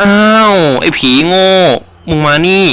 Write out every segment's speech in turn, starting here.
อ้าวไอ้ผีโง่มึงมานี่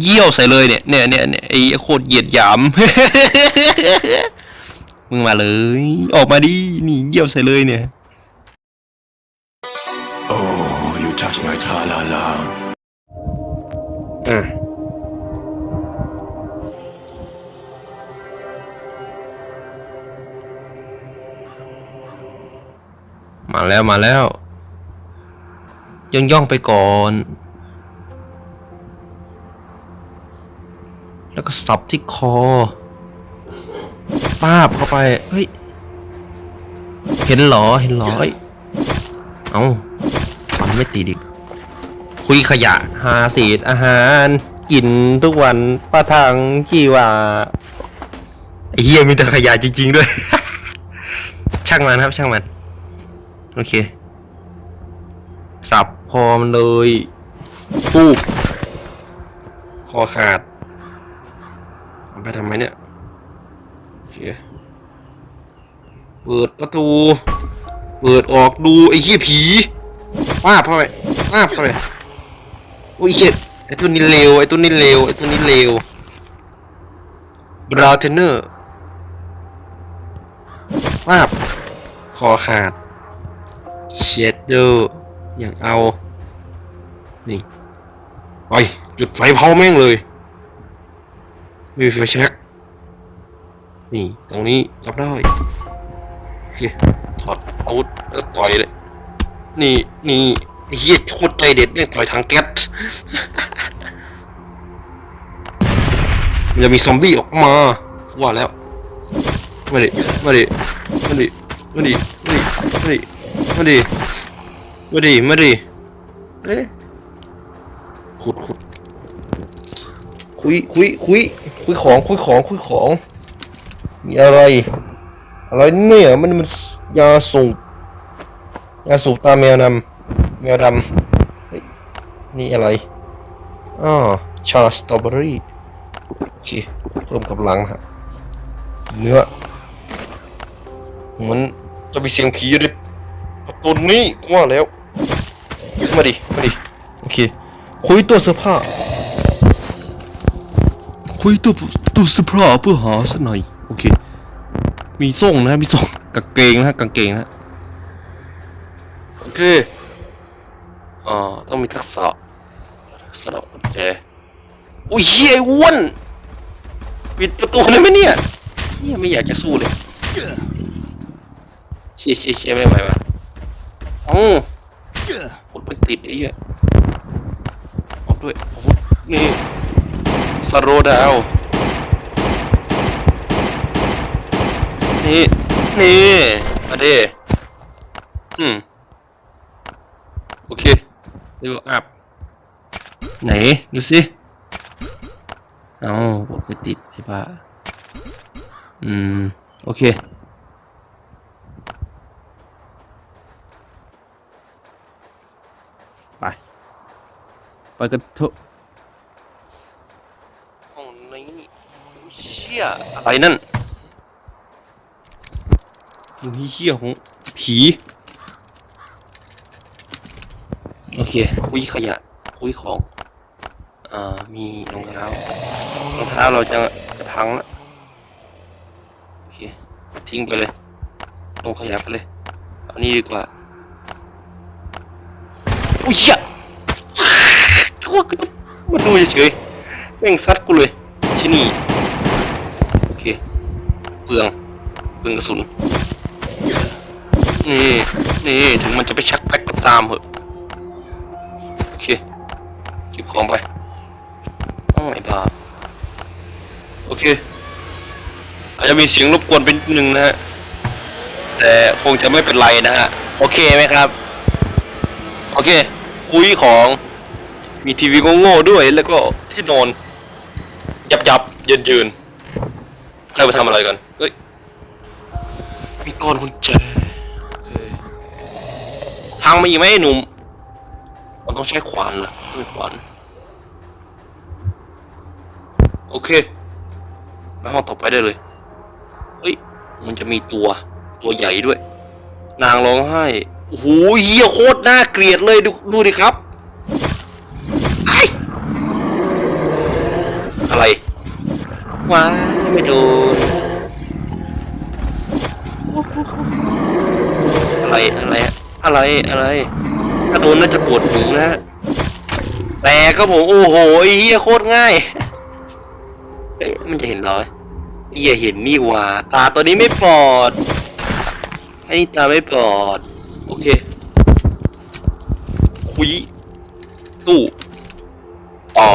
เยี่ยวใส่เลยเนี่ยเนี่ยเนี่ยเนี่ยไอ้โคตรเหยียดหยาม มึงมาเลย ออกมาดินี่เยี่ยวใส่เลยเนี่ย Oh, you touch my tra-la-la. อะมาแล้วมาแล้ว ย่องย่องๆไปก่อน แล้วก็สับที่คอป้าบเข้าไป เฮ้ย เห็นเหรอ เห็นเหรอเอ้ยเอามันไม่ติดอีก คุยขยะ หาเศษอาหาร กินทุกวันประทังชีวาไอ้เหี้ยมีแต่ขยะจริง ๆ ด้วย ช่างมันครับ ช่างมัน โอเค สับ อมันเลยปูบคอขาดเอาไปทำไมเนี่ยโอเคเปิดประตู เปิดออกดูไอ้เหี้ยผีป้าบเข้าไปป้าบเข้าไปอุ้ยเหี้ยไอ้ตัวนี้เลวไอ้ตัวนี้เลวไอ้ตัวนี้เลวบราเทนเนอร์ป้าบคอขาดเชดเดอร์อย่างเอา ไปจุดไฟเผาแม่งเลยมีไฟแช็กนี่ตรงนี้จับได้โอเคถอดอาวุธแล้วต่อยเลยนี่นี่เฮียโคตรใจเด็ดเนี่ยต่อยทางแก๊สมันจะมีซอมบี้ออกมาว่าแล้วมาดิมาดิมาดิมาดิมาดิมาดิมาดิมาดิมาดิเอ๊ะ ขุดขุดคุยคุยคุยคุยของคุยของคุยของ มีอะไร อะไรเนี่ยมันมันยาสูบยาสูบตาแมวนำแมวดำนี่อะไรอ่าชาสตรอเบอรี่โอเคเพิ่มกำลังครับเนื้อเหมือนจะมีเสียงผีอยู่ในประตูนี้กูว่าแล้วมาดิมาดิโอเค คุยตัวเสื้อผ้า คุยตัวตัวเสื้อผ้าเพื่อหาสักหน่อย โอเค มีส่งนะ มีส่งกางเกงนะกางเกงนะโอเคอ่าต้องมีทักษะสลับกุญแจอุ้ยเฮียไอ้อ้วนปิดประตูได้ไหมเนี่ยเนี่ยไม่อยากจะสู้เลยเชี่ยเชี่ยเชี่ยไม่ไหวว่ะอ้ากดไม่ติดไอ้เหี้ยอา ด้วยนี่สโรดาวนี่ นี่มาดิอืมโอเคดูอัพไหน ดูสิ เอาบอกจะติดใช่ปะอืม โอเค ไปกันเถอะห้องนี้อุ๊ยเชี่ยอะไรนั่นอยู่ที่เชี่ยของผีโอเคคุยขยะคุยของอ่ามีรองเท้ารองเท้าเราจะจะพังแล้วโอเคทิ้งไปเลยลงขยะไปเลยเอานี่ดีกว่าอุ้ยเหี้ย ชั่วกูมาดูเฉยแม่งซัดกูเลยที่นี่โอเคเปลืองเปลืองกระสุนนี่นี่ถึงมันจะไปชักแพ็กก็ตามเหอะโอเคเก็บของไปอ้าวไอ้บ้าโอเค อาจจะมีเสียงรบกวนเป็นหนึ่งนะฮะแต่คงจะไม่เป็นไรนะฮะโอเคไหมครับ โอเค คุยของ มีทีวีโง่ๆด้วย แล้วก็ที่นอน ยับยับยืนยืนๆใครมาทำอะไรกันเฮ้ย มีก้อนกุญแจโอเคทางมาอีกไหมไอ้หนุ่มมันต้องใช้ขวานนะไม่ขวาน โอเคไปห้องต่อไปได้เลย เฮ้ย มันจะมีตัว ตัวใหญ่ด้วย นางร้องไห้โอ้โหเฮียโคตรน่าเกลียดเลยดูดูดิครับ ไอ้ อะไรว้าไม่โดนอะไรอะไรอะไรอะไรถ้าโดนน่าจะปวดหูนะแต่ก็ผมโอ้โหไอ้เหี้ยโคตรง่ายเอ้ยมันจะเห็นเหรอเหี้ยเห็นนี่ว่าตาตัวนี้ไม่ปลอดไอ้ตาไม่ปลอด โอเค คุยตู้ต่อ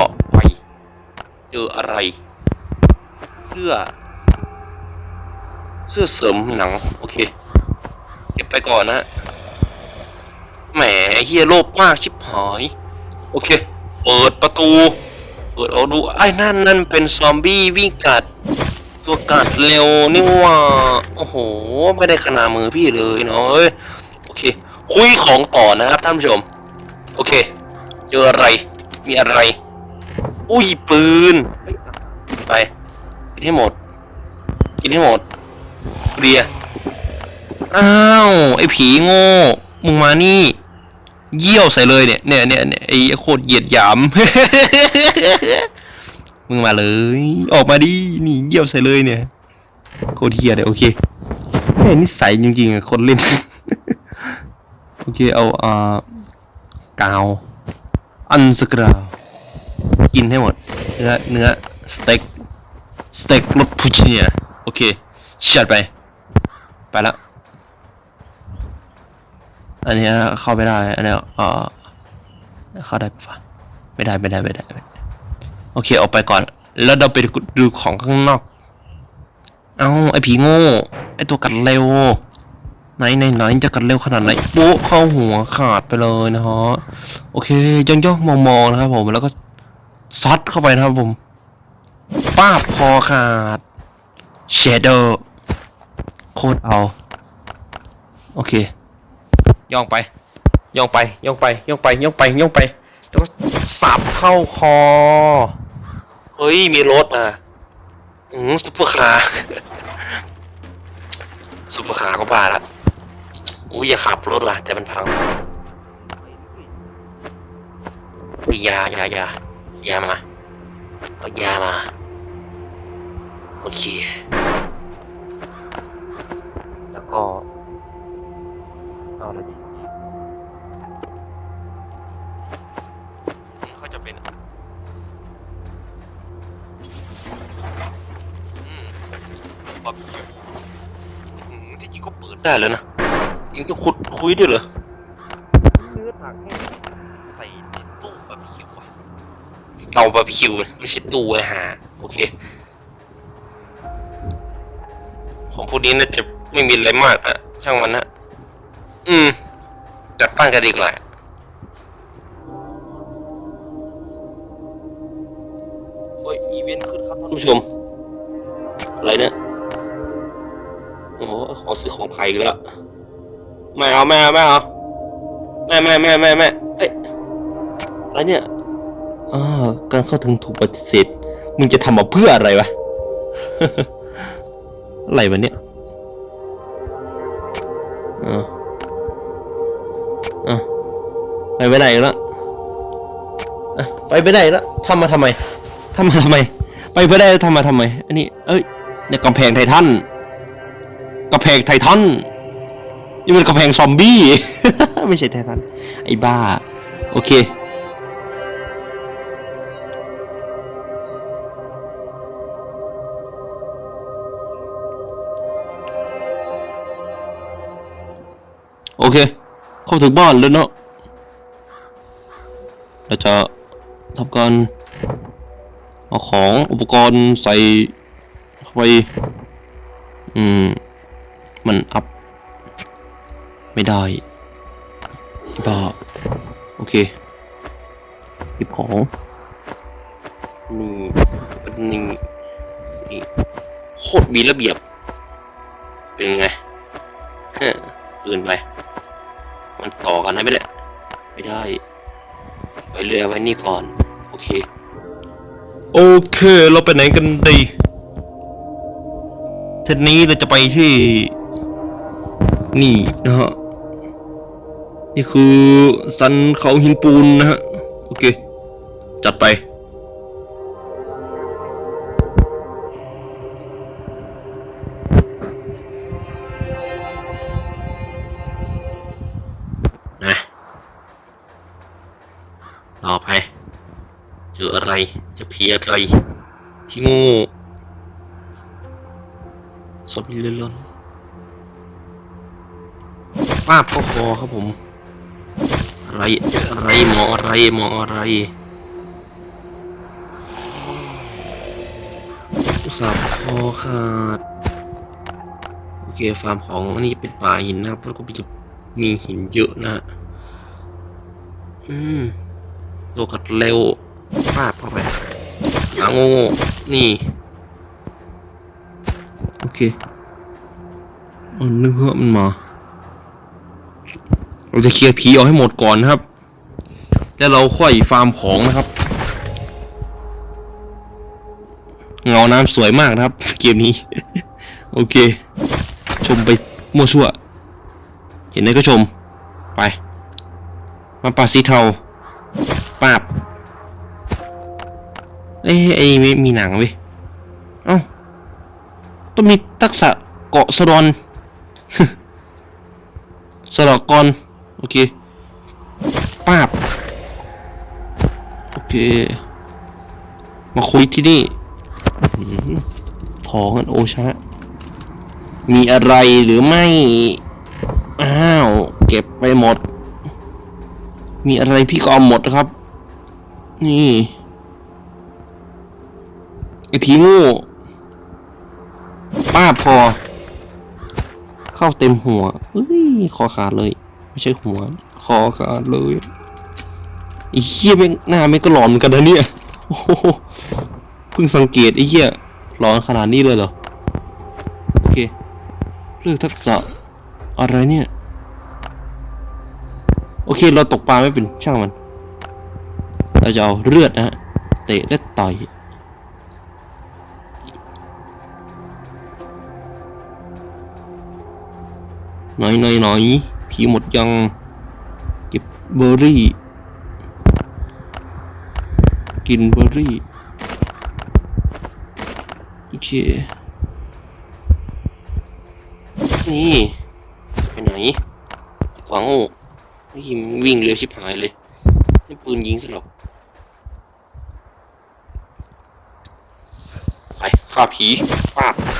เจออะไร เสื้อ เสื้อเสริมหนัง โอเค เก็บไปก่อนนะ แหมเฮียโลภมากชิบหาย โอเค เปิดประตู เปิดเอาดู ไอ้นั่นนั่นเป็นซอมบี้วิ่งกัด ตัวกัดเร็วนี่ว่า โอ้โห ไม่ได้ขนาดมือพี่เลยเนาะโอเค คุยของต่อนะครับท่านผู้ชม โอเค เจออะไร มีอะไร อุ้ยปืน ไป กินให้หมด กินให้หมดเคลียอ้าว ไอ้ผีโง่ มึงมานี่ เยี่ยวใส่เลยเนี่ย เนี่ยเนี่ยไอ้โคตรเหยียดหยาม มึงมาเลย ออกมาดิ นี่เยี่ยวใส่เลยเนี่ย โคตรเฮียเลยโอเคแม่นิสัยจริงๆอะคนเล่น โอเค เอาอ่ากาว อันสกราว กินให้หมด เนื้อเนื้อสเต็กสเต็กรสพุชเนียโอเคชัดไป ไปแล้วอันนี้เข้าไม่ได้ อันนี้เออเข้าได้ปะไม่ได้ไม่ได้ไม่ได้ไม่ได้ โอเคออกไปก่อน แล้วเราไปดูของข้างนอก เอาไอผีโง่ ไอตัวกัดเร็ว ไหนไหนไหนจะกัดเร็วขนาดไหนโป๊ะเข้าหัวขาดไปเลยนะฮะ โอเคย่องย่องมองมองๆนะครับผม แล้วก็ ซัดเข้าไปนะครับผมป้าบคอขาดเชโดอร์โคตรเอา โอเค ย่องไป ย่องไป ย่องไป ย่องไป ย่องไป ย่องไป แล้วก็สับเข้าคอ เฮ้ย มีรถมา อืมซุปเปอร์คาร์ซุปเปอร์คาร์ก็บ้าละอุ้ยอย่าขับรถล่ะ แต่มันพังอยาอยาอยา ยามาเอายามาโอเค แล้วก็เอาอะไรดีเขาจะเป็นอืมบาร์บีคิวที่จริงก็เปิดได้แล้วนะยังต้องขุดคุยด้วยเหรอเนื้อถังให้ใส่ในตู้บาร์บีคิวอะ เตาบาร์บีคิวนะไม่ใช่ตู้อาหารโอเค ของพวกนี้น่าจะไม่มีอะไรมากอะช่างมันนะอืม จัดปั้นกันดีกว่าโอ้ยอีเวนต์ขึ้นครับท่านผู้ชม อะไรเนี่ยโอ้โหของซื้อของไทยอีกแล้วไม่เอาไม่เอาไม่เอาไม่ไม่ไม่ไม่ไม่เอ้ยอะไรเนี่ย อ่าการเข้าถึงถูกปฏิเสธ มึงจะทำมาเพื่ออะไรวะ อะไรวะเนี่ยอ่าอะไปไปไหนอีกแล้วอะไปไปไหนอีกแล้วทำมาทำไมทำมาทำไม ไปไปได้แล้วทำมาทำไม อันนี้ เอ้ยเนี่ยกำแพงไททันกำแพงไททันนี่มันกำแพงซอมบี้ ไม่ใช่ไททันไอ้บ้า โอเค โอเค เข้าถึงบ้านแล้วเนาะเราจะทำการเอาของอุปกรณ์ใส่เข้าไป อืม มันอัพ ไม่ได้บ้าโอเคหยิบของ นี่นี่นี่โคตรมีระเบียบ เป็นไงเฮ้อื่นไป ต่อกันได้ไหมเนี่ยไม่ได้ ไปเรือไว้นี่ก่อน โอเค โอเค เราไปไหนกันดีทีนี้เราจะไปที่ นี่นะฮะ นี่คือสันเขาหินปูนนะฮะจัดไป จะเพียอะไรที่งูศพเลื่อนๆป้าบเข้าคอครับผม อะไร อะไรหมออะไรหมออะไรอุตส่าห์คอขาดโอเคฟาร์มของอันนี้เป็นป่าหินนะครับแล้วก็จะมีหินเยอะนะฮะอืมตัวกัดเร็วปาดเข้าไป หาโง่นี่ โอเคอาเนื้อมันมา เราจะเคลียร์ผีออกให้หมดก่อนนะครับ แล้วเราค่อยฟาร์มของนะครับ เงาน้ำสวยมากนะครับ เกมนี้ โอเค ชมไปมั่วซั่ว เห็นไหมก็ชม ไป มาปาสีเทาปาบ เอ้ไอ้มีมีหนังเว้ยเอ้าต้องมีทักษะเกาะสะดอนสลอกกอนโอเคป้าบโอเค มาคุยที่นี่อื้อหือของอันโอชะ มีอะไรหรือไม่ อ้าว เก็บไปหมด มีอะไรพี่ก็เอาหมดนะครับ นี่ ไอผีงูป้าพอ เข้าเต็มหัวเอ้ยคอขาดเลย ไม่ใช่หัว คอขาดเลยไอ้เหี้ยแม่งหน้าไม่งก็หลอนเหมือนกันนะเนี่ยโอ้โหเพิ่งสังเกตไอ้เหี้ยหลอนขนาดนี้เลยเหรอโอเคเลือกทักษะอะไรเนี่ย โอเคเราตกปลาไม่เป็นช่างมัน เราจะเอาเลือดนะฮะเตะและต่อย หน่อยหน่อยหน่อยผีหมดยัง เก็บเบอร์รี่ กินเบอร์รี่ โอเค นี่ไปไหนขวางโอ้ยมันวิ่งเร็วชิบหายเลยนี่ปืนยิงซะหรอกไปฆ่าผีป้า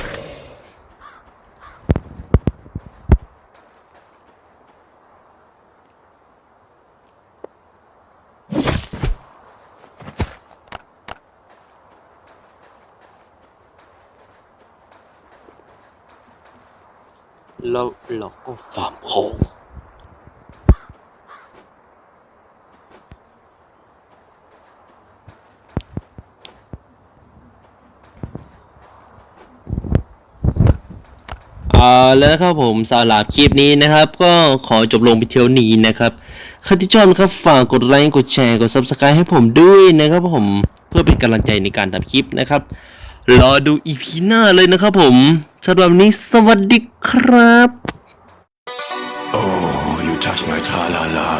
แล้วเราก็ฟาร์มของเอาแล้วนะครับผมสำหรับคลิปนี้นะครับ ก็ขอจบลงไปเที่ยวนี้นะครับใครที่ชอบนะครับฝากกดไลค์กดแชร์กด subscribe ให้ผมด้วยนะครับผมเพื่อเป็นกำลังใจในการทำคลิปนะครับ รอดูอีพีหน้าเลยนะครับผมสำหรับวันนี้สวัสดีครับ Oh, you touch my tra-la-la.